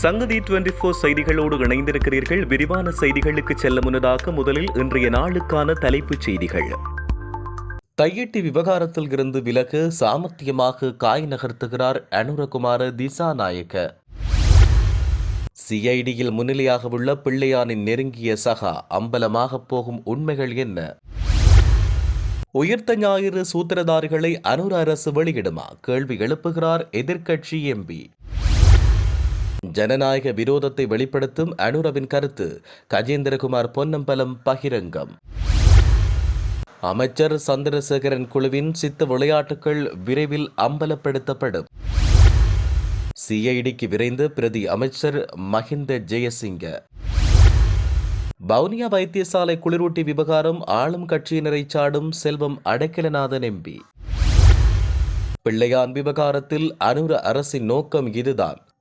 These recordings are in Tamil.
சங்கதி டுவெண்டி போர் செய்திகளோடு இணைந்திருக்கிறீர்கள். விரிவான செய்திகளுக்கு செல்ல முன்னதாக முதலில் இன்றைய நாளுக்கான தலைப்புச் செய்திகள். கையெட்டி விவகாரத்தில் இருந்து விலக சாமர்த்தியமாக காய் நகர்த்துகிறார் அனுரகுமார திசாநாயக்க. சிஐடியில் முன்னிலையாக உள்ள பிள்ளையானின் நெருங்கிய சகா அம்பலமாக போகும் உண்மைகள் என்ன? உயிர்த்த ஞாயிறு சூத்திரதாரிகளை அனுர அரசு வெளியிடுமா? கேள்வி எழுப்புகிறார் எதிர்க்கட்சி எம்பி. ஜனநாயக விரோதத்தை வெளிப்படுத்தும் அனுரவின் கருத்து கஜேந்திரகுமார் பொன்னம்பலம் பகிரங்கம். அமைச்சர் சந்திரசேகரன் குழுவின் சித்த விளையாட்டுகள் விரைவில் அம்பலப்படுத்தப்படும். சிஐடிக்கு விரைந்து பிரதி அமைச்சர் மஹிந்த ஜெயசிங்க. வவுனியா வைத்தியசாலை குளிரூட்டி விவகாரம் ஆளும் கட்சியினரை சாடும் செல்வம் அடைக்கலநாதன் எம்பி. பிள்ளையான் விவகாரத்தில் அனுர அரசின் நோக்கம் இதுதான்.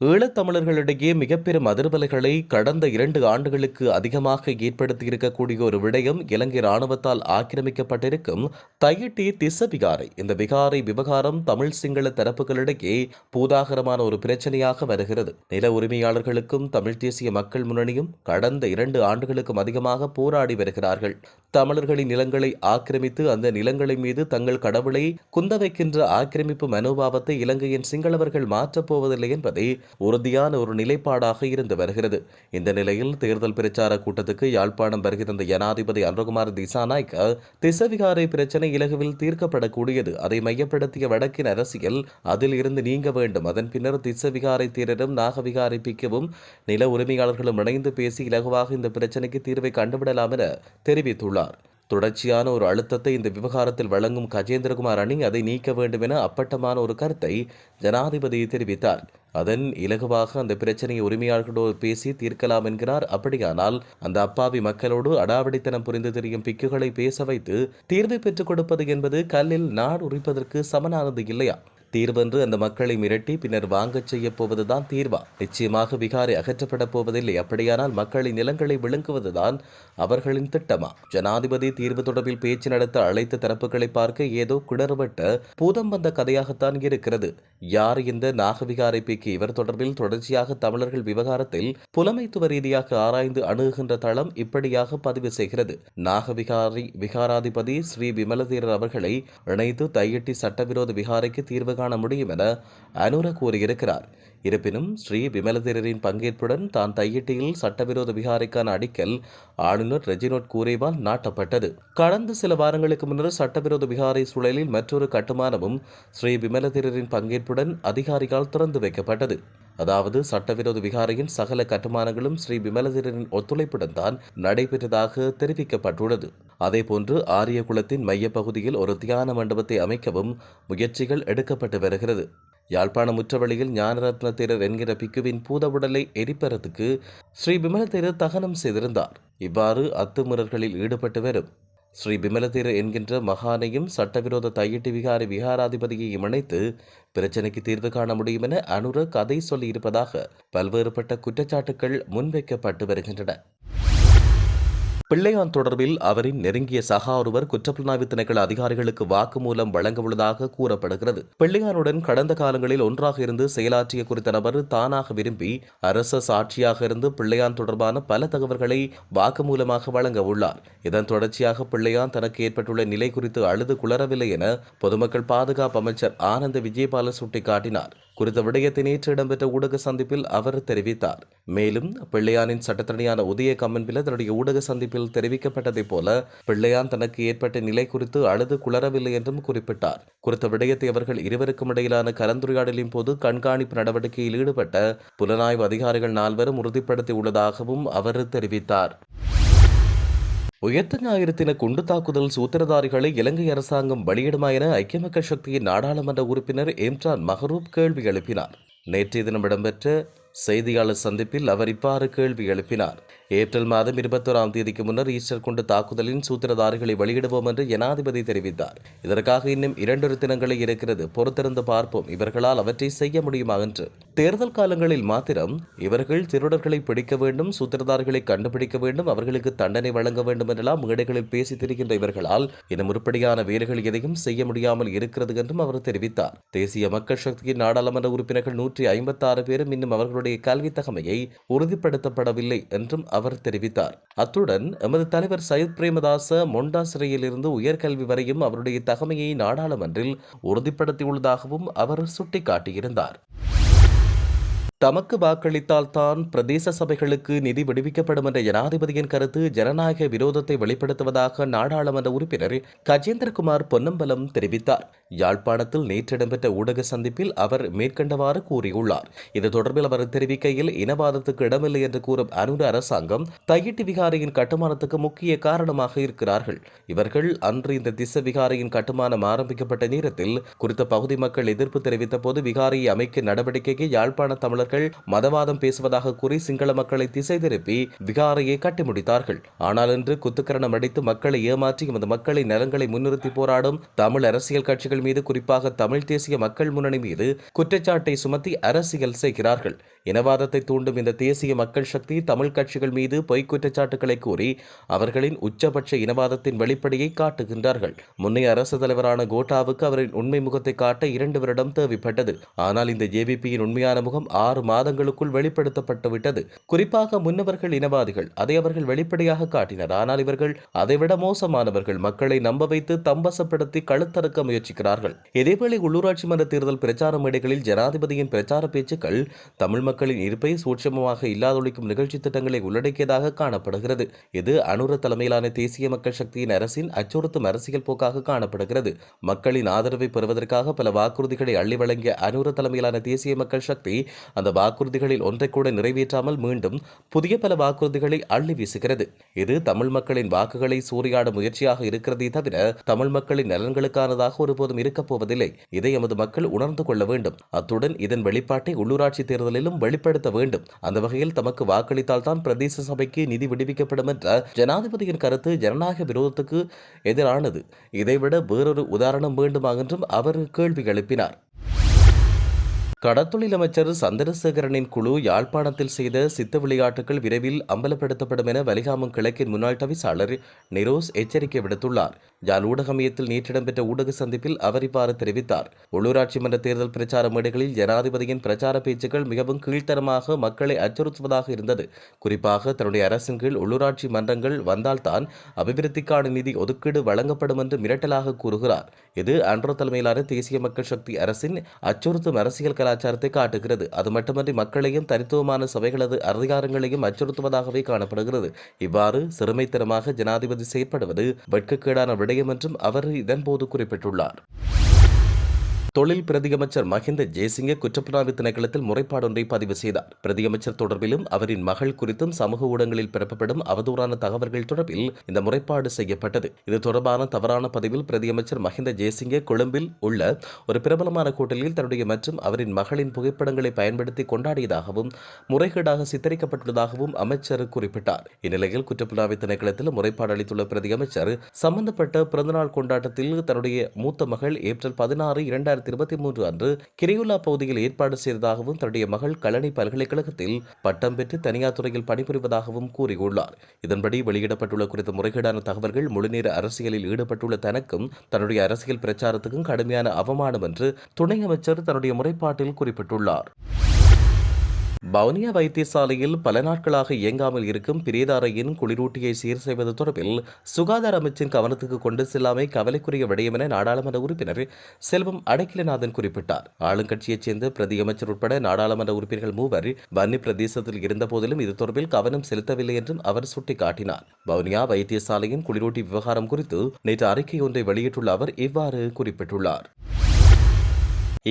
ஈழத்தமிழர்களிடையே மிக பெரும் அதிர்வலைகளை கடந்த இரண்டு ஆண்டுகளுக்கு அதிகமாக ஏற்படுத்தியிருக்கக்கூடிய ஒரு விடயம் இலங்கை ராணுவத்தால் ஆக்கிரமிக்கப்பட்டிருக்கும் தையிட்டி திச விகாரை இந்த விகாரை விவகாரம் தமிழ் சிங்கள தரப்புகளிடையே பூதாகரமான ஒரு பிரச்சனையாக வருகிறது. நில உரிமையாளர்களுக்கும் தமிழ் தேசிய மக்கள் முன்னணியும் கடந்த இரண்டு ஆண்டுகளுக்கும் அதிகமாக போராடி வருகிறார்கள். தமிழர்களின் நிலங்களை ஆக்கிரமித்து அந்த நிலங்களின் மீது தங்கள் கடவுளை குந்தவைக்கின்ற ஆக்கிரமிப்பு மனோபாவத்தை இலங்கையின் சிங்களவர்கள் மாற்றப் போவதில்லை என்பதை உறுதியான ஒரு நிலைப்பாடாக இருந்து வருகிறது. இந்த நிலையில் தேர்தல் பிரச்சார கூட்டத்துக்கு யாழ்ப்பாணம் வருகை தந்த ஜனாதிபதி அனுகுமார் திசாநாயக்க திசவிகாரை பிரச்சனை இலகுவில் தீர்க்கப்படக்கூடியது. அதை மையப்படுத்திய வடக்கின் அரசியல் அதில் இருந்து நீங்க வேண்டும். அதன் பின்னர் திசவிகாரை தீரரும் நாகவிகாரை பிக்கவும் நில உரிமையாளர்களும் இணைந்து பேசி இலகுவாக இந்த பிரச்சனைக்கு தீர்வை கண்டுவிடலாம் என தெரிவித்துள்ளார். தொடர்ச்சியான ஒரு அழுத்தத்தை இந்த விவகாரத்தில் வழங்கும் கஜேந்திரகுமார் அணி அதை நீக்க வேண்டும் என அப்பட்டமான ஒரு கருத்தை ஜனாதிபதி தெரிவித்தார். அதன் இலகுவாக அந்த பிரச்சனையை உரிமையாளர்களோடு பேசி தீர்க்கலாம் என்கிறார். அப்படியானால் அந்த அப்பாவி மக்களோடு அடாவடித்தனம் புரிந்து தெரியும் பிக்குகளை பேச வைத்து தீர்வை பெற்றுக் கொடுப்பது என்பது கல்லில் நாடு உரிப்பதற்கு சமனானது இல்லையா? தீர்வென்று அந்த மக்களை மிரட்டி பின்னர் வாங்கச் செய்யப் போவதுதான் தீர்வா. நிச்சயமாக விகாரை அகற்றப்படப் போவதில்லை. அப்படியானால் மக்களின் நிலங்களை விழுங்குவதுதான் அவர்களின் திட்டமா? ஜனாதிபதி தீர்வு தொடர்பில் பேச்சு நடத்த அழைத்த தரப்புகளை பார்க்க ஏதோ கிடறுபட்ட பூதம் வந்த கதையாகத்தான் இருக்கிறது. யார் இந்த நாகவிகாரை பேக்கி? இவர் தொடர்பில் தொடர்ச்சியாக தமிழர்கள் விவகாரத்தில் புலமைத்துவ ரீதியாக ஆராய்ந்து அணுகுகின்ற தளம் இப்படியாக பதிவு செய்கிறது. நாகவிகாரி விகாராதிபதி ஸ்ரீ விமலதீரர் அவர்களை இணைத்து தையட்டி சட்டவிரோத விகாரைக்கு தீர்வு காண முடியும் என அனுர கூறியிருக்கிறார். இருப்பினும் ஸ்ரீ விமலதீரரின் பங்கேற்புடன் தான் தையிட்டியில் சட்டவிரோத விகாரைக்கான அடிக்கல் ஆளுநர் ரெஜினோட் கூரேவால் நாட்டப்பட்டது. கடந்த சில வாரங்களுக்கு முன்னர் சட்டவிரோத விகாரை சூழலில் மற்றொரு கட்டுமானமும் ஸ்ரீ விமலதீரரின் பங்கேற்புடன் அதிகாரிகளால் திறந்து வைக்கப்பட்டது. அதாவது சட்டவிரோத விகாரையின் சகல கட்டுமானங்களும் ஸ்ரீ விமலதீரரின் ஒத்துழைப்புடன் தான் நடைபெற்றதாக தெரிவிக்கப்பட்டுள்ளது. அதேபோன்று ஆரியகுளத்தின் மையப்பகுதியில் ஒரு தியான மண்டபத்தை அமைக்கவும் முயற்சிகள் எடுக்கப்பட்டு வருகிறது. யாழ்ப்பாண முற்றவழியில் ஞானரத்ன தேரர் என்கிற பிக்குவின் பூதவுடலை எரிப்பறத்துக்கு ஸ்ரீ விமலதேரர் தகனம் செய்திருந்தார். இவ்வாறு அத்துமுறர்களில் ஈடுபட்டு வரும். ஸ்ரீ விமலதேரர் என்கின்ற மகானையும் சட்டவிரோத தையிட்டு விகாரி விகாராதிபதியையும் இணைத்து பிரச்சனைக்கு தீர்வு காண முடியும் என அனுர கதை சொல்லியிருப்பதாக பல்வேறுபட்ட குற்றச்சாட்டுகள் முன்வைக்கப்பட்டு வருகின்றன. பிள்ளையான் தொடர்பில் அவரின் நெருங்கிய சகா ஒருவர் குற்றப்புலனாய்வு திணைக்கள அதிகாரிகளுக்கு வாக்குமூலம் வழங்க உள்ளதாக கூறப்படுகிறது. பிள்ளையானுடன் கடந்த காலங்களில் ஒன்றாக இருந்து செயலாற்றிய குறித்த நபர் தானாக விரும்பி அரச சாட்சியாக இருந்து பிள்ளையான் தொடர்பான பல தகவல்களை வாக்குமூலமாக வழங்க உள்ளார். இதன் தொடர்ச்சியாக பிள்ளையான் தனக்கு ஏற்பட்டுள்ள நிலை குறித்து அழுது குளரவில்லை என பொதுமக்கள் பாதுகாப்பு அமைச்சர் ஆனந்த விஜயபால சுட்டிக்காட்டினார். குறித்த விடயத்தை நேற்று இடம்பெற்ற ஊடக சந்திப்பில் அவர் தெரிவித்தார். மேலும் பிள்ளையானின் சட்டத்தணியான உதய கம்மன்பில தன்னுடைய ஊடக சந்திப்பில் தெரிவிக்கப்பட்டதைப் போல பிள்ளையான் தனக்கு ஏற்பட்ட நிலை குறித்து அழுது குளரவில்லை என்றும் குறிப்பிட்டார். குறித்த விடயத்தை அவர்கள் இருவருக்கும் இடையிலான கலந்துரையாடலின் போது கண்காணிப்பு நடவடிக்கையில் ஈடுபட்ட புலனாய்வு அதிகாரிகள் நால்வரும் உறுதிப்படுத்தியுள்ளதாகவும் அவர் தெரிவித்தார். உயர்த்த ஞாயிறு குண்டு தாக்குதல் சூத்திரதாரிகளை இலங்கை அரசாங்கம் வெளியிடுமா என ஐக்கிய மக்கள் சக்தியின் நாடாளுமன்ற உறுப்பினர் இம்ரான் மஹரூப் கேள்வி எழுப்பினார். நேற்றைய தினம் இடம்பெற்ற செய்தியாளர் சந்திப்பில் அவர் இவ்வாறு கேள்வி எழுப்பினார். ஏப்ரல் மாதம் இருபத்தோராம் தேதிக்கு முன்னர் ஈஸ்டர் கொண்டு தாக்குதலின் சூத்திரதாரிகளை வெளியிடுவோம் என்று ஜனாதிபதி தெரிவித்தார். இதற்காக இன்னும் இரண்டொரு தினங்களே இருக்கிறது. பொறுத்திருந்து பார்ப்போம். இவர்களால் அவற்றை செய்ய முடியுமா என்று. தேர்தல் காலங்களில் மாத்திரம் இவர்கள் திருடர்களை பிடிக்க வேண்டும் சூத்திரதாரிகளை கண்டுபிடிக்க வேண்டும் அவர்களுக்கு தண்டனை வழங்க வேண்டும் என்றெல்லாம் மேடைகளில் பேசி திரிகின்ற இவர்களால் இன்னும் உருப்படியான வேலைகள் எதையும் செய்ய முடியாமல் இருக்கிறது என்றும் அவர் தெரிவித்தார். தேசிய மக்கள் சக்தியின் நாடாளுமன்ற உறுப்பினர்கள் நூற்றி ஐம்பத்தாறு பேரும் இன்னும் அவர்களுடைய கல்வி தகமையை உறுதிப்படுத்தப்படவில்லை என்றும் அவர் தெரிவித்தார். அத்துடன் எமது தலைவர் சயித் பிரேமதாச மொண்டா சிறையிலிருந்து உயர்கல்வி வரையும் அவருடைய தகமையை நாடாளுமன்றில் உறுதிப்படுத்தியுள்ளதாகவும் அவர் சுட்டிக்காட்டியிருந்தார். தமக்கு வாக்களித்தால் தான் பிரதேச சபைகளுக்கு நிதி விடுவிக்கப்படும் என்ற ஜனாதிபதியின் கருத்து ஜனநாயக விரோதத்தை வெளிப்படுத்துவதாக நாடாளுமன்ற உறுப்பினர் கஜேந்திரகுமார் பொன்னம்பலம் தெரிவித்தார். யாழ்ப்பாணத்தில் நேற்று இடம்பெற்ற ஊடக சந்திப்பில் அவர் மேற்கண்டவாறு கூறியுள்ளார். இது தொடர்பில் அவர் தெரிவிக்கையில் இனவாதத்துக்கு இடமில்லை என்று கூறும் அனுர அரசாங்கம் தையிட்டு விகாரையின் கட்டுமானத்துக்கு முக்கிய காரணமாக இருக்கிறார்கள். இவர்கள் அன்று இந்த திச விகாரையின் கட்டுமானம் ஆரம்பிக்கப்பட்ட நேரத்தில் குறித்த பகுதி மக்கள் எதிர்ப்பு தெரிவித்த போது விகாரையை அமைக்க நடவடிக்கைக்கு யாழ்ப்பாண தமிழர்கள் மதவாதம் பேசுவதாக கூறி சிங்கள மக்களை திசை திருப்பி விகாரையை கட்டி முடித்தார்கள் ஆனால் இன்று குத்துக்கரணம் அடித்து மக்களை ஏமாற்றி எமது மக்களின் நலன்களை முன்னிறுத்தி போராடும் தமிழ் அரசியல் கட்சிகள் மீது குறிப்பாக தமிழ் தேசிய மக்கள் முன்னணி மீது குற்றச்சாட்டை சுமத்தி அரசியல் செய்கிறார்கள். இனவாதத்தை தூண்டும் இந்த தேசிய மக்கள் சக்தி தமிழ் கட்சிகள் மீது பொய் குற்றச்சாட்டுகளை கூறி அவர்களின் உச்சபட்ச இனவாதத்தின் வெளிப்படையை காட்டுகின்றார்கள். முன்னைய அரசு தலைவரான கோட்டாவுக்கு அவரின் உண்மை முகத்தை காட்ட இரண்டு வருடம் தேவைப்பட்டது. ஆனால் இந்த ஜேவிபியின் உண்மையான முகம் ஆறு ஆறு மாதங்களுக்குள் வெளிப்படுத்தப்பட்டுவிட்டது குறிப்பாக முன்னவர்கள் இனவாதிகள் அதை அவர்கள் வெளிப்படையாக காட்டினர். ஆனால் இவர்கள் அதைவிட மோசமானவர்கள் மக்களை நம்ப வைத்து தம்பசப்படுத்தி கழுத்தறுக்க முயற்சிக்கிறார்கள். இதேவேளை உள்ளூராட்சி மன்ற தேர்தல் பிரச்சார மேடைகளில் ஜனாதிபதியின் பிரச்சார பேச்சுக்கள் தமிழ் மக்களின் இருப்பை சூட்சமமாக இல்லாதொழிக்கும் நிகழ்ச்சி திட்டங்களை உள்ளடக்கியதாக காணப்படுகிறது. இது அனுர தலைமையிலான தேசிய மக்கள் சக்தியின் அரசின் அச்சுறுத்தும் அரசியல் போக்காக காணப்படுகிறது. மக்களின் ஆதரவை பெறுவதற்காக பல வாக்குறுதிகளை அள்ளி வழங்கிய அனுர தலைமையிலான தேசிய மக்கள் சக்தி அந்த வாக்குறுதிகளில் ஒன்றை கூட நிறைவேற்றாமல் மீண்டும் புதிய பல வாக்குறுதிகளை அள்ளி வீசுகிறது. இது தமிழ் மக்களின் வாக்குகளை சூறையாட முயற்சியாக இருக்கிறதே தவிர தமிழ் மக்களின் நலன்களுக்கானதாக ஒருபோதும் இருக்கப் போவதில்லை. இதை எமது மக்கள் உணர்ந்து கொள்ள வேண்டும். அத்துடன் இதன் வெளிப்பாட்டை உள்ளூராட்சி தேர்தலிலும் வெளிப்படுத்த வேண்டும். அந்த வகையில் தமக்கு வாக்களித்தால் தான் பிரதேச சபைக்கு நிதி விடுவிக்கப்படும் என்ற ஜனாதிபதியின் கருத்து ஜனநாயக விரோதத்துக்கு எதிரானது. இதைவிட வேறொரு உதாரணம் வேண்டுமா என்றும் அவர் கேள்வி எழுப்பினார். கடத்தொழில் அமைச்சர் சந்திரசேகரனின் குழு யாழ்ப்பாணத்தில் செய்த சித்த விளையாட்டுகள் விரைவில் அம்பலப்படுத்தப்படும் என வலிகாமம் கிழக்கின் முன்னாள் தவிசாளர் நிரோஸ் எச்சரிக்கை விடுத்துள்ளார். யாழ் ஊடகமயத்தில் நேற்று இடம்பெற்ற ஊடக சந்திப்பில் அவர் இவ்வாறு தெரிவித்தார். உள்ளூராட்சி மன்ற தேர்தல் பிரச்சார மேடைகளில் ஜனாதிபதியின் பிரச்சார பேச்சுக்கள் மிகவும் கீழ்த்தரமாக மக்களை அச்சுறுத்துவதாக இருந்தது. குறிப்பாக தன்னுடைய அரசின் கீழ் உள்ளூராட்சி மன்றங்கள் வந்தால்தான் அபிவிருத்திக்கான நிதி ஒதுக்கீடு வழங்கப்படும் என்று மிரட்டலாக கூறுகிறார். இது அன்றோ தலைமையிலான தேசிய மக்கள் சக்தி அரசின் அச்சுறுத்தும் அரசியல் கலாச்சார கலாச்சாரத்தை காட்டுகிறது. அது மட்டுமன்றி மக்களையும் தனித்துவமான சபைகளது அதிகாரங்களையும் அச்சுறுத்துவதாகவே காணப்படுகிறது. இவ்வாறு சிறுமைத்தனமாக ஜனாதிபதி செயற்படுவது வெட்கக்கேடான விடயம் என்றும் அவர் இதன்போது குறிப்பிட்டுள்ளார். தொழில் பிரதியமைச்சர் மஹிந்த ஜெயசிங்க குற்றப்புலனாய்வு திணைக்களத்தில் முறைப்பாடொன்றை பதிவு செய்தார். பிரதியமைச்சர் தொடர்பிலும் அவரின் மகள் குறித்தும் சமூக ஊடகங்களில் பிறப்பப்படும் அவதூறான தகவல்கள் தொடர்பில் இந்த முறைப்பாடு செய்யப்பட்டது. இது தொடர்பான தவறான பதிவில் பிரதியமைச்சர் மஹிந்த ஜெயசிங்க கொழும்பில் உள்ள ஒரு பிரபலமான கூட்டலில் தன்னுடைய மற்றும் அவரின் மகளின் புகைப்படங்களை பயன்படுத்தி கொண்டாடியதாகவும் முறைகேடாக சித்தரிக்கப்பட்டுள்ளதாகவும் அமைச்சர் குறிப்பிட்டார். இந்நிலையில் குற்றப்புலனாய்வு திணைக்களத்தில் முறைப்பாடு அளித்துள்ள பிரதியமைச்சர் சம்பந்தப்பட்ட பிறந்தநாள் கொண்டாட்டத்தில் தன்னுடைய மூத்த மகள் ஏப்ரல் பதினாறு இரண்டாயிரத்தி இருபத்தி மூன்று அன்று கிரியுலா பகுதியில் ஏற்பாடு செய்ததாகவும் தன்னுடைய மகள் கலனி பல்கலைக்கழகத்தில் பட்டம் பெற்று தனியார் துறையில் பணிபுரிவதாகவும் கூறியுள்ளார். இதன்படி வெளியிடப்பட்டுள்ள குறித்த முறைகேடான தகவல்கள் முழுநேர அரசியலில் ஈடுபட்டுள்ள தனக்கும் தன்னுடைய அரசியல் பிரச்சாரத்துக்கும் கடுமையான அவமானம் என்று துணை அமைச்சர் தன்னுடைய முறைப்பாட்டில் குறிப்பிட்டுள்ளார். வவுனியா வைத்தியசாலையில் பல நாட்களாக இயங்காமல் இருக்கும் பிரேதாரையின் குளிரூட்டியை சீர் செய்வது தொடர்பில் சுகாதார அமைச்சின் கவனத்துக்கு கொண்டு செல்லாமை கவலைக்குரிய விடயம் என நாடாளுமன்ற உறுப்பினர் செல்வம் அடக்கிலநாதன் குறிப்பிட்டார். ஆளுங்கட்சியைச் சேர்ந்த பிரதி அமைச்சர் உட்பட நாடாளுமன்ற உறுப்பினர்கள் மூவர் வன்னி பிரதேசத்தில் இருந்தபோதிலும் இது தொடர்பில் கவனம் செலுத்தவில்லை என்றும் அவர் சுட்டிக்காட்டினார். வவுனியா வைத்தியசாலையின் குளிரூட்டி விவகாரம் குறித்து நேற்று அறிக்கை ஒன்றை வெளியிட்டுள்ள அவர் இவ்வாறு குறிப்பிட்டுள்ளார்.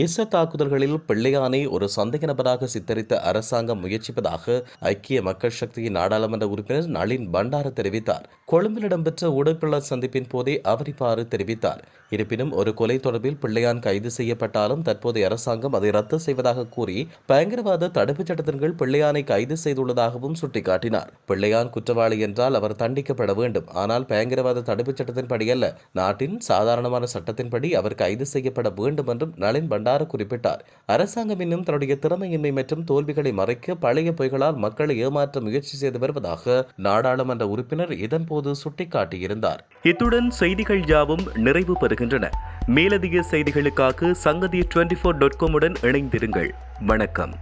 ஏச தாக்குதல்களில் பிள்ளையானை ஒரு சந்தேக நபராக சித்தரித்த அரசாங்கம் முயற்சிப்பதாக ஐக்கிய மக்கள் சக்தியின் நாடாளுமன்ற உறுப்பினர் நளின் பண்டார தெரிவித்தார். கொழும்பில் இடம்பெற்ற ஊடகங்கள் சந்திப்பின் போதே அவர் இவ்வாறு தெரிவித்தார். இருப்பினும் ஒரு கொலை தொடர்பில் பிள்ளையான் கைது செய்யப்பட்டாலும் தற்போதைய அரசாங்கம் அதை ரத்து செய்வதாக கூறி பயங்கரவாத தடுப்புச் சட்டத்தின் கீழ் பிள்ளையானை கைது செய்துள்ளதாகவும் சுட்டிக்காட்டினார். பிள்ளையான் குற்றவாளி என்றால் அவர் தண்டிக்கப்பட வேண்டும். ஆனால் பயங்கரவாத தடுப்புச் சட்டத்தின்படி அல்ல. நாட்டின் சாதாரணமான சட்டத்தின்படி அவர் கைது செய்யப்பட வேண்டும் என்றும் நளின் பண்டார குறிப்பிட்டார். அரசாங்கம் இன்னும் தன்னுடைய திறமையின்மை மற்றும் தோல்விகளை மறைக்க பழைய பொய்களால் மக்களை ஏமாற்ற முயற்சி செய்து வருவதாக நாடாளுமன்ற உறுப்பினர் இதன்போது சுட்டிக்காட்டியிருந்தார். இத்துடன் செய்திகள் யாவும் நிறைவு வருகின்றன. மேலதிக செய்திகளுக்காக சங்கதி டுவெண்ட்டி ஃபோர் டாட் காமுடன் இணைந்திருங்கள். வணக்கம்.